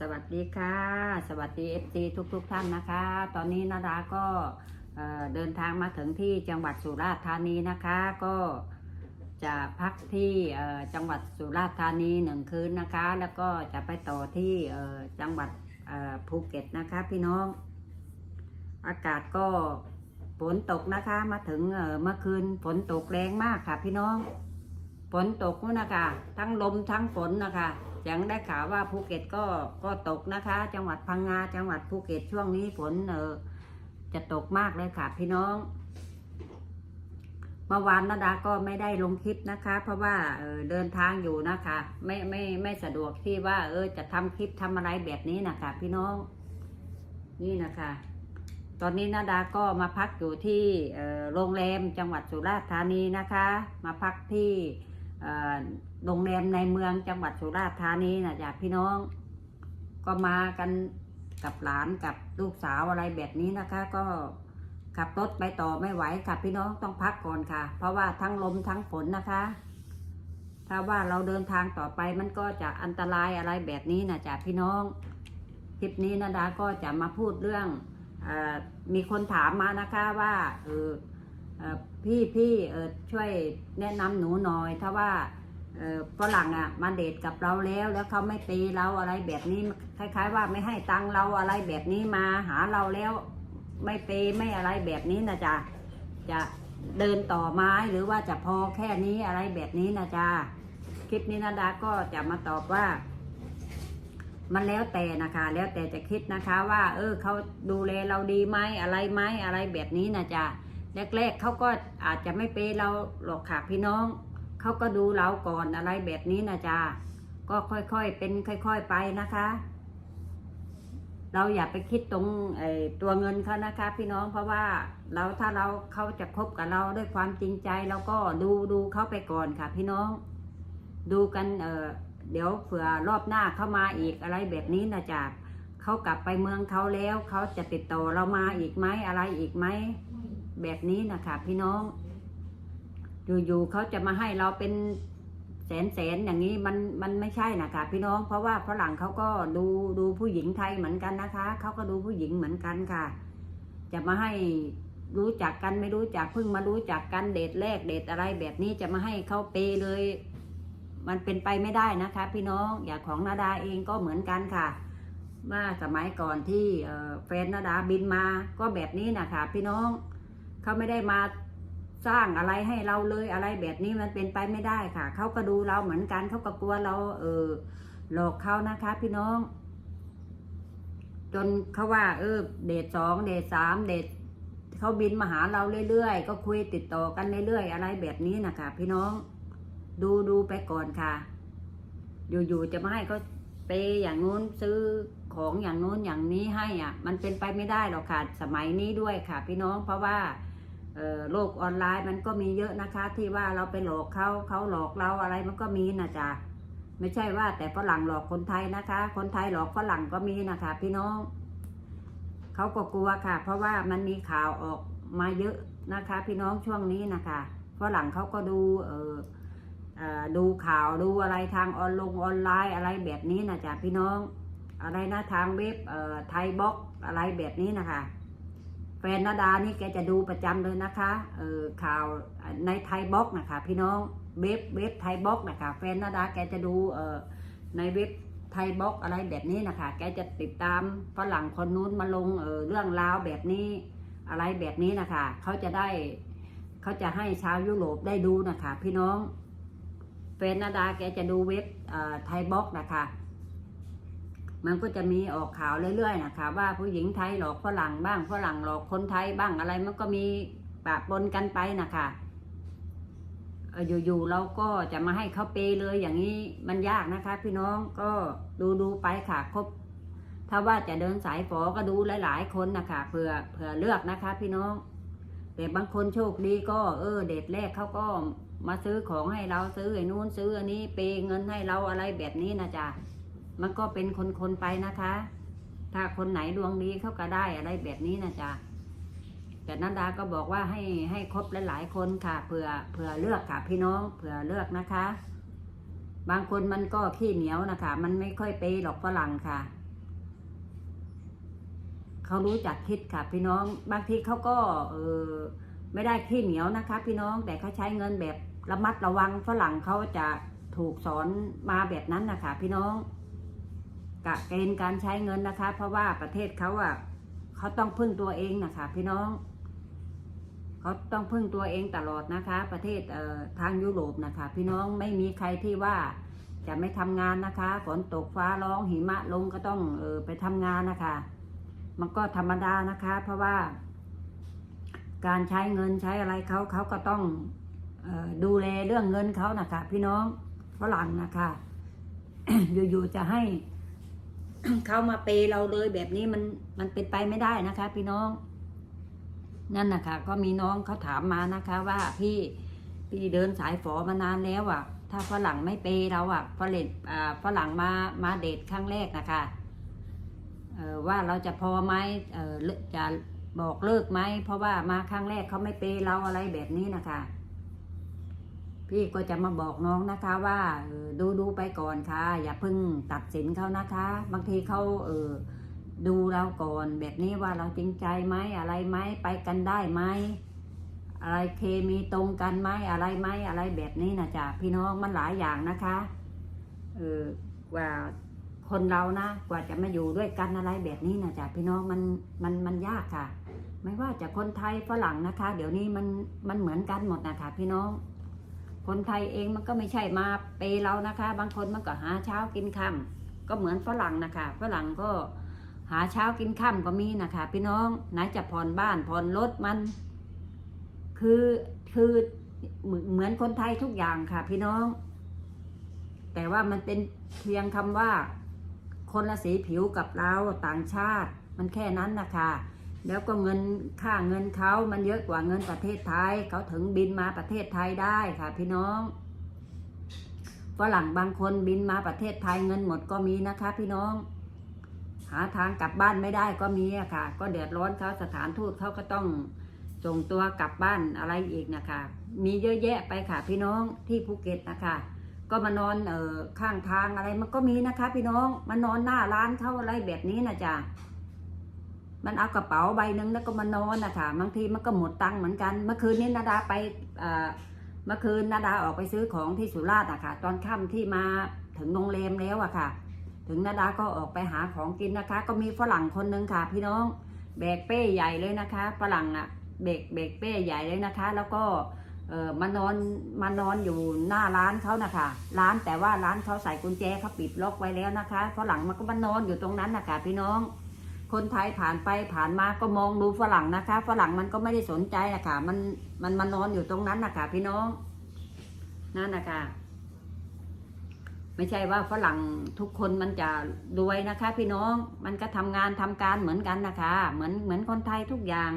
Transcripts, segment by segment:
สวัสดีค่ะ สวัสดีเอฟซีทุกทุกๆท่านนะคะ ตอนนี้นาดาก็เดินทางมาถึงที่จังหวัดสุราษฎร์ธานีนะคะ ก็จะพักที่จังหวัดสุราษฎร์ธานีหนึ่งคืนนะคะ แล้วก็จะไปต่อที่จังหวัดภูเก็ตนะคะ พี่น้อง อากาศก็ฝนตกนะคะมาถึงเมื่อคืนฝนตกแรงมากค่ะ พี่น้องฝนตกนู่นนะคะทั้งลมทั้งฝนนะคะ ยังได้ข่าวว่าภูเก็ตก็ก็ตกนะคะ จังหวัดพังงาจังหวัดภูเก็ตช่วงนี้ฝนเออจะตกมากเลยค่ะพี่น้องเมื่อวานนาดาก็ไม่ได้ลงคลิปนะคะ เพราะว่าเออเดินทางอยู่นะคะ ไม่ไม่ไม่สะดวกที่ว่า เออจะทำคลิปทำอะไรแบบนี้นะคะพี่น้องนี่นะคะ ตอนนี้นาดาก็มาพักอยู่ที่ออโรงแรมจังหวัดสุราษฎร์ธานีนะคะ มาพักที่เโรงแรมในเมืองจังหวัดสุราษฎร์ธานีนะจ๊ะพี่น้อง ก็มากันกับหลานกับลูกสาวอะไรแบบนี้นะคะ ก็ขับรถไปต่อไม่ไหวค่ะพี่น้องต้องพักก่อนค่ะ เพราะว่าทั้งลมทั้งฝนนะคะ ถ้าว่าเราเดินทางต่อไปมันก็จะอันตรายอะไรแบบนี้นะจ๊ะพี่น้องคลิปนี้นาดาก็จะมาพูดเรื่องอมีคนถามมานะคะว่าเออพี่พี่ช่วยแนะนำหนูหน่อยถ้าว่า ฝรั่งอะมาเดทกับเราแล้วแล้วเขาไม่ตีเราอะไรแบบนี้คล้าย ๆ ว่าไม่ให้ตังเราอะไรแบบนี้มาหาเราแล้ว ไม่เปยไม่อะไรแบบนี้นะจ๊ะจะเดินต่อไม้หรือว่าจะพอแค่นี้อะไรแบบนี้นะจ๊ะคลิปนี้นาดาก็จะมาตอบว่า มันแล้วแต่นะคะ แล้วแต่จะคิดนะคะว่า เออเขาดูแลเราดีไหมอะไรไหมอะไรแบบนี้นะจ๊ะแรกๆเขาก็อาจจะไม่เปยเราหรอกค่ะพี่น้อง เขาก็ดูเราก่อนอะไรแบบนี้นะจ๊ะก็ค่อยๆเป็นค่อย ๆไปนะคะ เราอย่าไปคิดตรงไอ้ตัวเงินเขานะคะ พี่น้องเพราะว่าเราถ้าเราเขาจะคบกับเราด้วยความจริงใจเราก็ดูดูเขาไปก่อนค่ะ พี่น้อง ดูกันเออเดี๋ยวเผื่อรอบหน้าเข้ามาอีกอะไรแบบนี้นะจ๊ะเขากลับไปเมืองเขาแล้วเขาจะติดต่อเรามาอีกไหมอะไรอีกไหมแบบนี้นะคะพี่น้อง อยู่ๆเขาจะมาให้เราเป็นแสนแสนๆอย่างนี้มันมันไม่ใช่นะคะพี่น้องเพราะว่าฝรั่งเขาก็ดูดูผู้หญิงไทยเหมือนกันนะคะเขาก็ดูผู้หญิงเหมือนกันค่ะ จะมาให้รู้จักกันไม่รู้จักเพิ่งมารู้จักกันเดทแรกเดทอะไรแบบนี้จะมาให้เขาเปย์เลย มันเป็นไปไม่ได้นะคะ พี่น้องอย่างของนาดาเองก็เหมือนกันค่ะเมื่อสมัยก่อนที่แฟนนาดาบินมาก็แบบนี้นะคะพี่น้องเขาไม่ได้มา สร้างอะไรให้เราเลยอะไรแบบนี้มันเป็นไปไม่ได้ค่ะ เขาก็ดูเราเหมือนกันเขาก็กลัวเราเออหลอกเขานะคะ พี่น้อง จนเขาว่า เออ เดทสองเดทสามเดทเขาบินมาหาเราเรื่อยๆ ก็คุยติดต่อกันเรื่อยๆ อะไรแบบนี้นะคะพี่น้อง ดูดูไปก่อนค่ะ อยู่ๆจะมาให้เขาเปอย่างนู้นซื้อของอย่างนู้นอย่างนี้ให้อะ มันเป็นไปไม่ได้หรอกค่ะ สมัยนี้ด้วยค่ะ พี่น้องเพราะว่า โลกออนไลน์มันก็มีเยอะนะคะ ที่ว่าเราไปหลอกเขาเขาหลอกเราอะไรมันก็มีนะจ๊ะไม่ใช่ว่าแต่ฝรั่งหลอกคนไทยนะคะ คนไทยหลอกฝรั่งก็มีนะคะ พี่น้องเขาก็กลัวค่ะ เพราะว่ามันมีข่าวออกมาเยอะนะคะ พี่น้องช่วงนี้นะคะฝรั่งเขาก็ดูเออดูข่าวดูอะไรทางออนลงออนไลน์อะไรแบบนี้นะจ๊ะพี่น้อง อะไรนะทางเว็บไทยบล็อกอะไรแบบนี้นะคะ ฟนนาดานี่แกจะดูประจำเลยนะคะเออข่าวในไทยบล็อกนะคะพี่น้องเว็บเว็บไทยบล็อกนะคะแฟนนาดาแกจะดูเออในเว็บไทยบล็อกอะไรแบบนี้นะคะแกจะติดตามฝรั่งคนนู้นมาลงเออเรื่องราวแบบนี้อะไรแบบนี้นะคะเขาจะได้เขาจะให้ชาวยุโรปได้ดูนะคะ พี่น้องเฟนนาดาแกจะดูเว็บไทยบล็อกนะคะ มันก็จะมีออกข่าวเรื่อยๆนะคะว่าผู้หญิงไทยหลอกฝรั่งบ้างฝรั่งหลอกคนไทยบ้างอะไรมันก็มีปะปนกันไปนะคะอยู่ๆเราก็จะมาให้เขาเปย์เลยอย่างนี้มันยากนะคะ พี่น้องก็ดูดูๆไปค่ะครบถ้าว่าจะเดินสายฝอก็ดูหลาย ๆ คนนะคะเผื่อเผื่อเลือกนะคะ พี่น้องแต่บางคนโชคดีก็ เออ เดทแรกเขาก็มาซื้อของให้เราซื้อไอ้นู้นซื้ออันนี้เปย์เงินให้เราอะไรแบบนี้นะจ๊ะ มันก็เป็นคนๆไปนะคะ ถ้าคนไหนดวงดีเขาก็ได้อะไรแบบนี้นะจ๊ะแต่นันดาก็บอกว่าให้ให้ครบหลายๆคนค่ะเผื่อเผื่อเลือกค่ะพี่น้องเผื่อเลือกนะคะ บางคนมันก็ขี้เหนียวนะคะ มันไม่ค่อยเปยหรอกฝรั่งค่ะเขารู้จักคิดค่ะ พี่น้อง บางทีเขาก็เออไม่ได้ขี้เหนียวนะคะ พี่น้องแต่เขาใช้เงินแบบระมัดระวังฝรั่งเขาจะถูกสอนมาแบบนั้นนะคะพี่น้อง กะเกณฑ์การใช้เงินนะคะ เพราะว่าประเทศเขาอะเขาต้องพึ่งตัวเองนะคะพี่น้องเขาต้องพึ่งตัวเองตลอดนะคะ ประเทศเอ่อทางยุโรปนะคะ พี่น้องไม่มีใครที่ว่าจะไม่ทำงานนะคะฝนตกฟ้าร้องหิมะลงก็ต้องเออไปทำงานนะคะ มันก็ธรรมดานะคะ เพราะว่า การใช้เงินใช้อะไรเขาเขาก็ต้องออดูแลเรื่องเงินเขานะคะ พี่น้องฝรั่งนะคะ อยู่ๆจะให้ เขามาเปยเราเลยแบบนี้มันมันเป็นไปไม่ได้นะคะ พี่น้อง นั่นนะคะก็มีน้องเขาถามมานะคะ ว่าพี่พี่เดินสายฝอมานานแล้วอะ ถ้าฝรั่งไม่เปยเราอะฝรั่งฝรั่งมามาเดทครั้งแรกนะคะว่าเราจะพอไหมจะบอกเลิกไหมเพราะว่ามาครั้งแรกเขาไม่เปยเราอะไรแบบนี้นะคะ พี่ก็จะมาบอกน้องนะคะว่าดูดูไปก่อนค่ะ อย่าเพิ่งตัดสินเขานะคะ บางทีเขาเออดูเราก่อนแบบนี้ว่าเราจริงใจไหมอะไรไหมไปกันได้ไหมอะไรเคมีตรงกันไหมอะไรไหมอะไรแบบนี้นะจ๊ะพี่น้องมันหลายอย่างนะคะเออว่าคนเรานะกว่าจะมาอยู่ด้วยกันอะไรแบบนี้นะจ๊ะพี่น้องมันมันมันยากค่ะ ไม่ว่าจะคนไทยฝรั่งนะคะ เดี๋ยวนี้มันมันเหมือนกันหมดนะคะพี่น้อง คนไทยเองมันก็ไม่ใช่มาเปย์เรานะคะ บางคนมันก็หาเช้ากินค่ำก็เหมือนฝรั่งนะคะฝรั่งก็หาเช้ากินค่ำก็มีนะคะ พี่น้องไหนจะผ่อนบ้านผ่อนรถมัน คือคือเหมือนเหมือนคนไทยทุกอย่างค่ะ พี่น้อง แต่ว่ามันเป็นเพียงคำว่า คนละสีผิวกับเราต่างชาติ มันแค่นั้นนะคะ แล้วก็เงินค่าเงินเขามันเยอะกว่าเงินประเทศไทย เขาถึงบินมาประเทศไทยได้ค่ะ พี่น้องฝรั่งบางคนบินมาประเทศไทยเงินหมดก็มีนะคะ พี่น้อง หาทางกลับบ้านไม่ได้ก็มีอะค่ะ ก็เดือดร้อนเขาสถานทูตเขาก็ต้องส่งตัวกลับบ้านอะไรอีกนะคะ มีเยอะแยะไปค่ะ พี่น้องที่ภูเก็ตนะคะก็มานอนเออข้างทางอะไรมันก็มีนะคะ พี่น้องมานอนหน้าร้านเขาอะไรแบบนี้นะจ๊ะ มันเอากระเป๋าใบหนึ่งแล้วก็มานอนนะคะบางทีมันก็หมดตังค์เหมือนกัน เมื่อคืนนี้นาดาไปเมื่อคืนนาดาออกไปซื้อของที่สุราษฎร์อะค่ะ ตอนค่ำที่มาถึงโรงแรมแล้วอะค่ะ ถึงนาดาก็ออกไปหาของกินนะคะ ก็มีฝรั่งคนหนึ่งค่ะ พี่น้องแบกเป้ใหญ่เลยนะคะ ฝรั่งอะเบกเบกเป้ใหญ่เลยนะคะ แล้วก็เออมานอนมานอนอยู่หน้าร้านเขานะคะ ร้านแต่ว่าร้านเขาใส่กุญแจเขาปิดล็อกไว้แล้วนะคะฝรั่งมันก็มานอนอยู่ตรงนั้นนะคะพี่น้อง คนไทยผ่านไปผ่านมาก็มองดูฝรั่งนะคะ ฝรั่งมันก็ไม่ได้สนใจอะค่ะมันมันมานอนอยู่ตรงนั้นนะคะพี่น้องนั่นนะคะไม่ใช่ว่าฝรั่งทุกคนมันจะรวยนะคะ พี่น้องมันก็ทำงานทำการเหมือนกันนะคะ เหมือนเหมือนคนไทยทุกอย่าง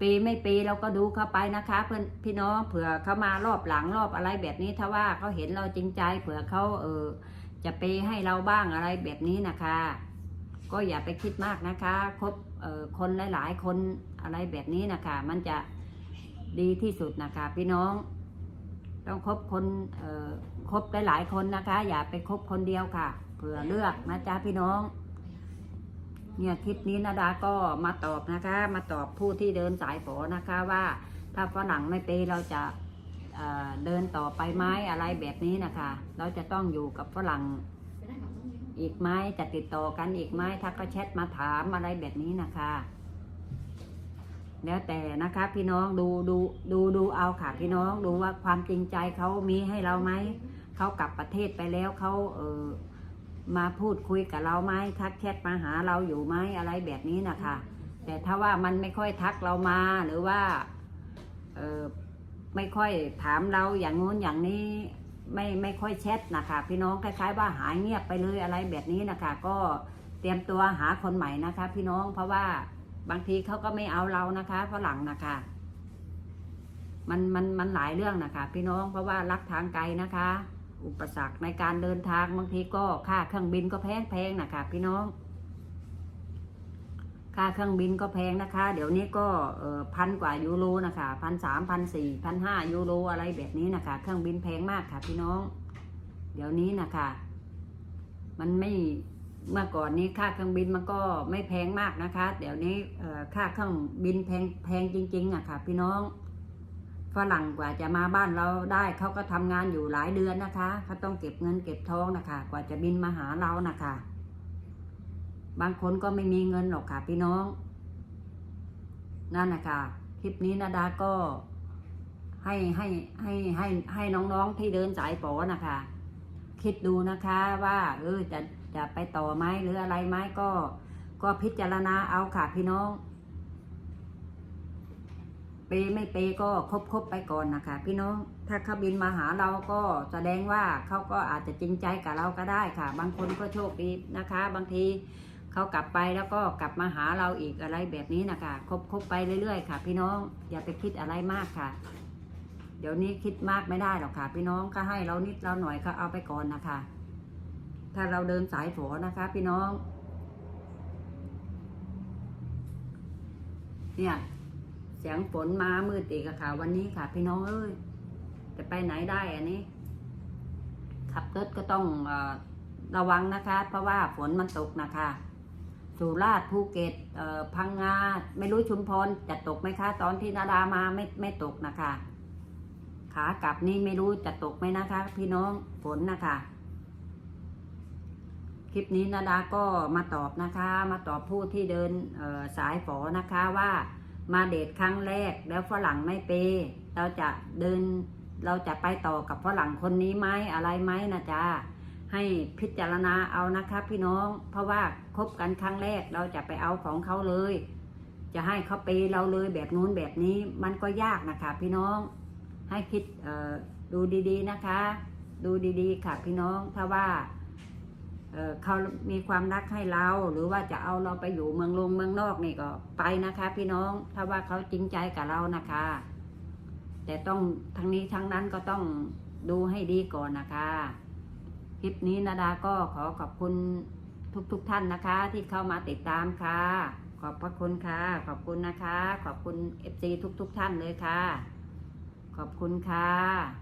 ปีไม่ปีเราก็ดูเข้าไปนะคะเพื่อนพี่น้องเผื่อเขามารอบหลังรอบอะไรแบบนี้ถ้าว่าเขาเห็นเราจริงใจ เผื่อเขาเออ จะเปให้เราบ้างอะไรแบบนี้นะคะ ก็อย่าไปคิดมากนะคะคบคนหลาย ๆ คนอะไรแบบนี้นะคะ มันจะดีที่สุดนะคะพี่น้อง ต้องคบคนคบหลายๆคนนะคะ อย่าไปคบคนเดียวค่ะ เผื่อเลือกนะจ๊ะพี่น้อง เนี่ยคลิปนี้นาดาก็มาตอบนะคะ มาตอบผู้ที่เดินสายฝอนะคะว่าถ้าฝรั่งไม่เปเราจะ เดินต่อไปไหมอะไรแบบนี้นะคะ เราจะต้องอยู่กับฝรั่งอีกไหมจะติดต่อกันอีกไหมถ้าก็แชทมาถามอะไรแบบนี้นะคะ แล้วแต่นะคะพี่น้องดูดูดูดูเอาค่ะพี่น้องดูว่าความจริงใจเขามีให้เราไหมเขากลับประเทศไปแล้วเขาเออมาพูดคุยกับเราไหมทักแชทมาหาเราอยู่ไหมอะไรแบบนี้นะคะ แต่ถ้าว่ามันไม่ค่อยทักเรามาหรือว่าเออ ไม่ค่อยถามเราอย่างงู้นอย่างนี้ไม่ไม่ค่อยแชทนะคะพี่น้องคล้าย ๆ ว่าหายเงียบไปเลยอะไรแบบนี้นะคะ ก็เตรียมตัวหาคนใหม่นะคะ พี่น้องเพราะว่าบางทีเขาก็ไม่เอาเรานะคะฝรั่งนะคะ มันมันมันหลายเรื่องนะคะ พี่น้องเพราะว่ารักทางไกลนะคะ อุปสรรคในการเดินทางบางทีก็ค่าเครื่องบินก็แพงแพงนะคะ พี่น้อง ค่าเครื่องบินก็แพงนะคะ เดี๋ยวนี้ก็พันกว่ายูโรนะคะพันสามพันสี่พันห้ายูโรอะไรแบบนี้นะคะ เครื่องบินแพงมากค่ะพี่น้อง เดี๋ยวนี้นะคะ มันไม่เมื่อก่อนนี้ค่าเครื่องบินมันก็ไม่แพงมากนะคะ เดี๋ยวนี้ค่าเครื่องบินแพงแพงจริงๆอะค่ะ พี่น้องฝรั่งกว่าจะมาบ้านเราได้เขาก็ทำงานอยู่หลายเดือนนะคะเขาต้องเก็บเงินเก็บทองนะคะ กว่าจะบินมาหาเรานะคะ บางคนก็ไม่มีเงินหรอกค่ะพี่น้อง นั่นนะคะคลิปนี้นาดาก็ให้ให้ให้ให้ให้น้องๆที่เดินสายปอนะคะ คิดดูนะคะว่า เออจะจะไปต่อไหมหรืออะไรไหมก็ ก็พิจารณาเอาค่ะพี่น้องเปย์ไม่เปย์ก็คบคบไปก่อนนะคะ พี่น้องถ้าเขาบินมาหาเราก็แสดงว่าเขาก็อาจจะจริงใจกับเราก็ได้ค่ะ บางคนก็โชคดีนะคะ บางที เขากลับไปแล้วก็กลับมาหาเราอีกอะไรแบบนี้นะคะคบคบไปเรื่อยๆค่ะ พี่น้องอย่าไปคิดอะไรมากค่ะ เดี๋ยวนี้คิดมากไม่ได้หรอกค่ะ พี่น้องก็ให้เรานิดเราหน่อยก็เอาไปก่อนนะคะ ถ้าเราเดินสายฝอนะคะ พี่น้อง เนี่ยเสียงฝนมามืดอีกค่ะ วันนี้ค่ะ พี่น้องเอ้ยจะไปไหนได้อันนี้ ขับรถก็ต้องอระวังนะคะ เพราะว่าฝนมันตกนะคะ สุราษฎร์ภูเก็ตพังงา ไม่รู้ชุมพรจะตกไหมคะ ตอนที่นาดามาไม่ไม่ตกนะคะ ขากลับนี่ไม่รู้จะตกไหมนะคะ พี่น้องฝนนะคะ คลิปนี้นาดาก็มาตอบนะคะ มาตอบผู้ที่เดินสายฝอนะคะว่ามาเดทครั้งแรกแล้วฝรั่งไม่เป เราจะเดินเราจะไปต่อกับฝรั่งคนนี้ไหมอะไรไหมนะจ๊ะ ให้พิจารณาเอานะคะพี่น้อง เพราะว่าคบกันครั้งแรกเราจะไปเอาของเขาเลย จะให้เขาเปย์เราเลยแบบนู้นแบบนี้มันก็ยากนะคะ พี่น้อง ให้คิดดูดีๆนะคะ ดูดีๆ ค่ะพี่น้องถ้าว่าเเขามีความรักให้เรา หรือว่าจะเอาเราไปอยู่เมืองลงเมืองนอกนี่ก็ไปนะคะ พี่น้องถ้าว่าเขาจริงใจกับเรานะคะ แต่ต้องทั้งนี้ทั้งนั้นก็ต้องดูให้ดีก่อนนะคะ คลิปนี้นาดาก็ขอขอบคุณทุกๆทท่านนะคะ ที่เข้ามาติดตามค่ะ ขอบพระคุณค่ะ ขอบคุณนะคะ ขอบคุณเอฟซีทุกๆทท่านเลยค่ะ ขอบคุณค่ะ